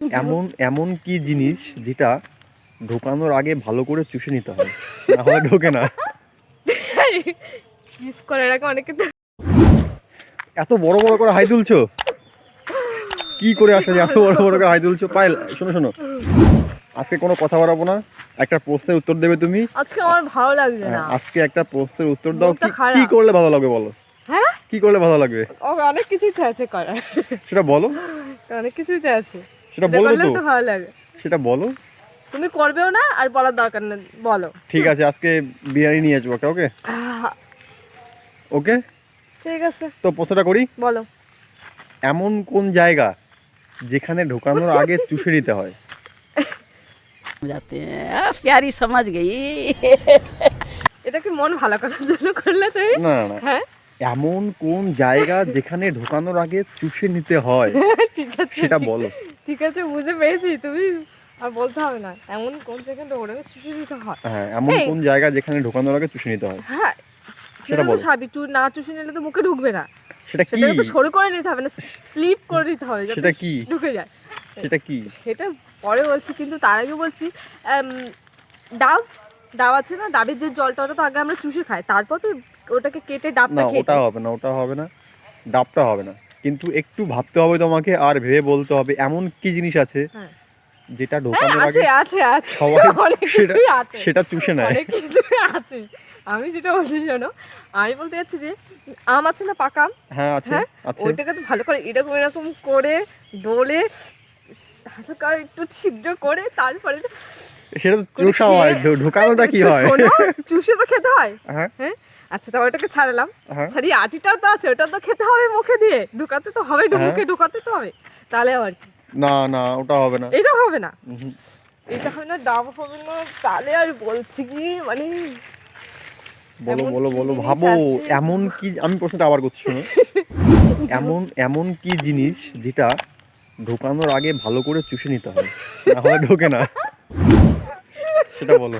এমন এমন কি জিনিস যেটা ঢোকানোর আগে ভালো করে চুষে নিতে হয়? না হলে ঢোকে না। কিস করার আগে অনেকে তো এত বড় বড় করে হাই তুলছো? কি করে আসলে এত বড় বড় করে হাই তুলছো? পাইল শোনো শোনো। আজকে কোনো কথা বাড়াবো না। একটা প্রশ্নের উত্তর দেবে তুমি। আজকে আমার ভালো লাগছে না। হ্যাঁ, আজকে একটা প্রশ্নের উত্তর দাও। কি- করলে ভালো লাগবে বলো? হ্যাঁ? কি করলে ভালো লাগবে? অনেক কিছু আছে করার। সেটা বলো। অনেক কিছুই আছে। সেটা বলো তো ভালো লাগে। সেটা বলো। তুমি করবেও না আর বলার দরকার নেই বলো। ঠিক আছে আজকে বিরিয়ানি নিয়ে আসব ওকে? ওকে ওকে? ঠিক আছে। তো প্রশ্নটা করি? বলো। এমন কোন জায়গা যেখানে ঢোকানোর আগে চুষে নিতে হয়? যাতে প্যারি সমাজ গেই। এটা কি মন ভালো করার জন্য করলে তো না না। হ্যাঁ? এমন কোন জায়গা যেখানে ঢোকানোর আগে চুষে নিতে হয়? ঠিক আছে সেটা বলো। ঠিক আছে বুঝতে পেরেছি। তুমি আর বলতে হবে না এমন কোন সেকেন্ডে ওটা চুষে দিতে হয়? হ্যাঁ এমন কোন জায়গা যেখানে ঢোকানোর আগে চুষে নিতে হয়? হ্যাঁ সেটা তো বলো। স্বাভাবিক চু না চুষে নিলে তো মুখে ঢুকবে না। সেটা কি? সেটাকে তো সরু করে নিতে হবে না স্লিপ করে নিতে হবে যাতে সেটা কি? ঢুকে যায়। সেটা কি? সেটা পরে বলছি কিন্তু তার আগে বলছি ডাব ডাব আছে না? ডাবের যে জলটা ওটা তো আগে আমরা চুষে খাই। তারপর তো ওটাকে কেটে না ডাবটা ওটা হবে না ওটা হবে না ডাবটা হবে না। কিন্তু একটু ভাবতে হবে তোমাকে আর ভেবে বলতে হবে এমন কি জিনিস আছে হ্যাঁ। যেটা হ্যাঁ ঢোকানোর আছে আগে আছে আছে সবাই সেটা আছে। সেটা চুষে নেয়। অনেক কিছুই আছে। আমি যেটা বলছি শোনো আমি বলতে যাচ্ছি যে আম আছে না পাকা আম? হ্যাঁ আছে হ্যাঁ? আছে। ওইটাকে তো ভালো করে এরকম এরকম করে ডোলে হালকা একটু ছিদ্র করে তারপরে সেটা তো চুষা হয় ঢোকানোটা কি হয়? চুষে তো খেতে হয়। হ্যাঁ। হ্যাঁ? আচ্ছা তারপর ওটাকে ছাড়লাম। হ্যাঁ। ছাড়িয়ে আটিটাও তো আছে ওটা তো খেতে হবে মুখে দিয়ে। ঢুকাতে তো হবে হ্যাঁ। মুখে ঢুকাতে তো হবে। তাহলে আবার কি? না না ওটা হবে না। এটা হবে না? এটা হবে না ডাব হবে না তাহলে আর বলছি কি মানে বলো বলো বলো ভাবো এমন কি আমি প্রশ্নটা আবার করছি শোনো। এমন এমন কি জিনিস যেটা ঢোকানোর আগে ভালো করে চুষে নিতে হয় না হলে ঢোকে না। সেটা বলো।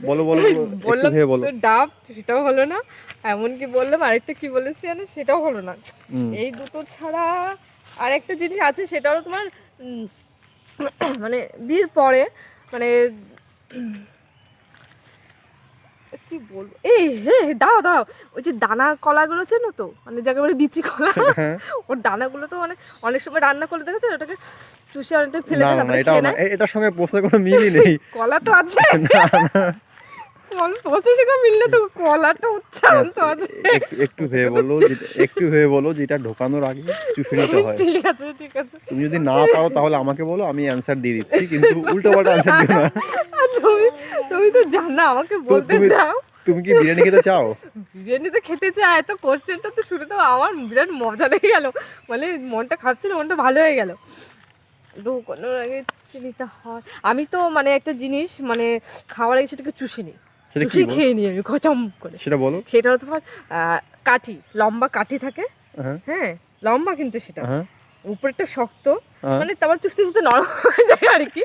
বলো বলো বলো, বললাম বলো। তো ডাব সেটাও হলো না। এমন কি বললাম আরেকটা কি বলেছি জানো? সেটাও হলো না। এই দুটো ছাড়া আর একটা জিনিস আছে সেটা হলো তোমার মানে বিয়ের পরে মানে কি বলব? এই হে দাঁড়াও দাঁড়াও ওই যে দানা কলাগুলো চেনো তো? মানে যাকে বলে বিচি কলা। হ্যাঁ। ওর দানাগুলো তো মানে অনেক সময় রান্না করলে দেখেছ? ওটাকে চুষে অনেকটা ফেলে না না না খেয়ে না। এটার সঙ্গে প্রশ্নের কোনো মিলই নেই। কলা তো আছে। কলা প্রচুর সঙ্গে মিললে তো কলাটা উচ্চারণ তো আছে। একটু ভেবে বলো একটু ভেবে বলো যেটা ঢোকানোর আগে চুষে নিতে হয়। ঠিক আছে ঠিক আছে। তুমি যদি না পারো তাহলে আমাকে বলো আমি অ্যান্সার দিয়ে দিচ্ছি কিন্তু উল্টো পাল্টা অ্যান্সার দিও না। তুমি তুমি তো জানো আমাকে বলতে দাও। তুমি কি বিরিয়ানি খেতে চাও? বিরিয়ানি তো খেতে চাই তো কোশ্চেনটা তো শুনে তো আমার বিরাট মজা লেগে গেল। মানে মনটা খাচ্ছিল মনটা ভালো হয়ে গেল। ঢোকানোর আগে চিনিতে হয়। আমি তো মানে একটা জিনিস মানে খাওয়ার আগে সেটাকে চুষে নিই। সেটা চুষে খেয়ে নিই আমি খচম করে। সেটা বলো। সেটা তোমার আহ, কাঠি লম্বা কাঠি থাকে। হ্যাঁ। হ্যাঁ লম্বা কিন্তু সেটা। হ্যাঁ। উপরটা শক্ত হ্যাঁ। মানে তারপর চুষতে চুষতে নরম হয়ে যায় আর কি।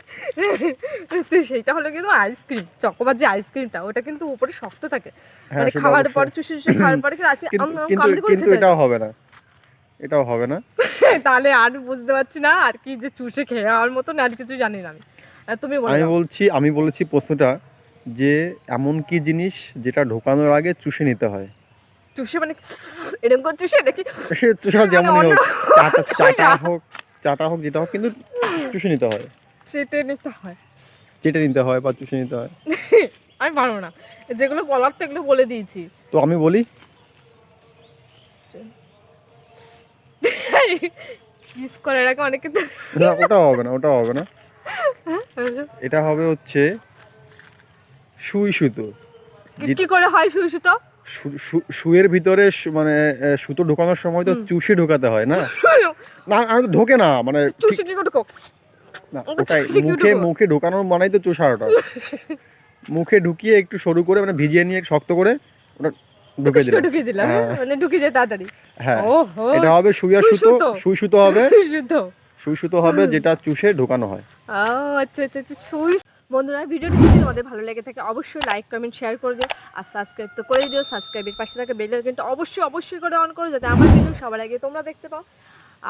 তো সেইটা হলো কিন্তু আইসক্রিম চকোবার যে আইসক্রিমটা ওটা কিন্তু উপরে শক্ত থাকে। মানে খাওয়ার পর চুষে চুষে খাওয়ার পরে কিন্তু আইসক্রিম কামড়ে করে খেতে হবে না। এটাও হবে না। তাহলে আর বুঝতে পারছি না আর কি যে চুষে খেয়ে আর মতন আর কিছু জানি না আমি। তুমি আমি বলছি আমি বলেছি প্রশ্নটা যে এমন কি জিনিস যেটা ঢোকানোর আগে চুষে নিতে হয়? চুষে মানে এরকম করে চুষে নাকি? সে চুষা যেমন হোক চাটা চাটা হোক চাটা হোক যেটা হোক কিন্তু চুষে নিতে হয়। চেটে নিতে হয়। চেটে নিতে হয় বা চুষে নিতে হয়। আমি পারব না। যেগুলো বলার তো এগুলো বলে দিয়েছি। তো আমি বলি অনেকে তো না ওটাও হবে না ওটাও হবে না। এটা হবে হচ্ছে সুই সুতো। কি- করে হয় শুয়ে শুতো সু- সু- সুয়ের ভিতরে মানে সুতো ঢোকানোর সময় তো চুষে ঢোকাতে হয় না? না আমি তো ঢোকে না মানে চুষে কি ঢোকো? না ওটাই মুখে মুখে ঢোকানোর মানেই তো চুষাটা মুখে ঢুকিয়ে একটু সরু করে মানে ভিজিয়ে নিয়ে শক্ত করে ওটা ঢুকে দিলাম। ঢুকিয়ে দিলাম। হ্যাঁ? মানে ঢুকিয়ে যায় তাড়াতাড়ি। হ্যাঁ। এটা হবে সুইয়া সুতো। সুই সুতো। হবে। সুই সুতো। হবে যেটা চুষে ঢোকানো হয়। ও আচ্ছা আচ্ছা আচ্ছা সুই বন্ধুরা ভিডিওটি যদি তোমাদের ভালো লেগে থাকে অবশ্যই লাইক কমেন্ট শেয়ার করে দিও। আর সাবস্ক্রাইব তো করে দিও। সাবস্ক্রাইবের পাশে থাকা বেল আইকনটা অবশ্যই অবশ্যই করে অন করো যাতে আমার ভিডিও সবার আগে তোমরা দেখতে পাও।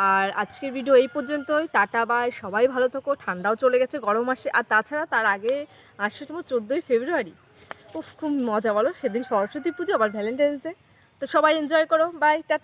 আর আজকের ভিডিও এই পর্যন্তই। টাটা বাই সবাই ভালো থাকো। ঠান্ডাও চলে গেছে গরম আসে আর তাছাড়া তার আগে আসছে তোমার চোদ্দোই ফেব্রুয়ারি। উফ, খুব মজা বলো। সেদিন সরস্বতী পুজো, আবার ভ্যালেন্টাইন্স ডে তো সবাই এনজয় করো। Bye tata.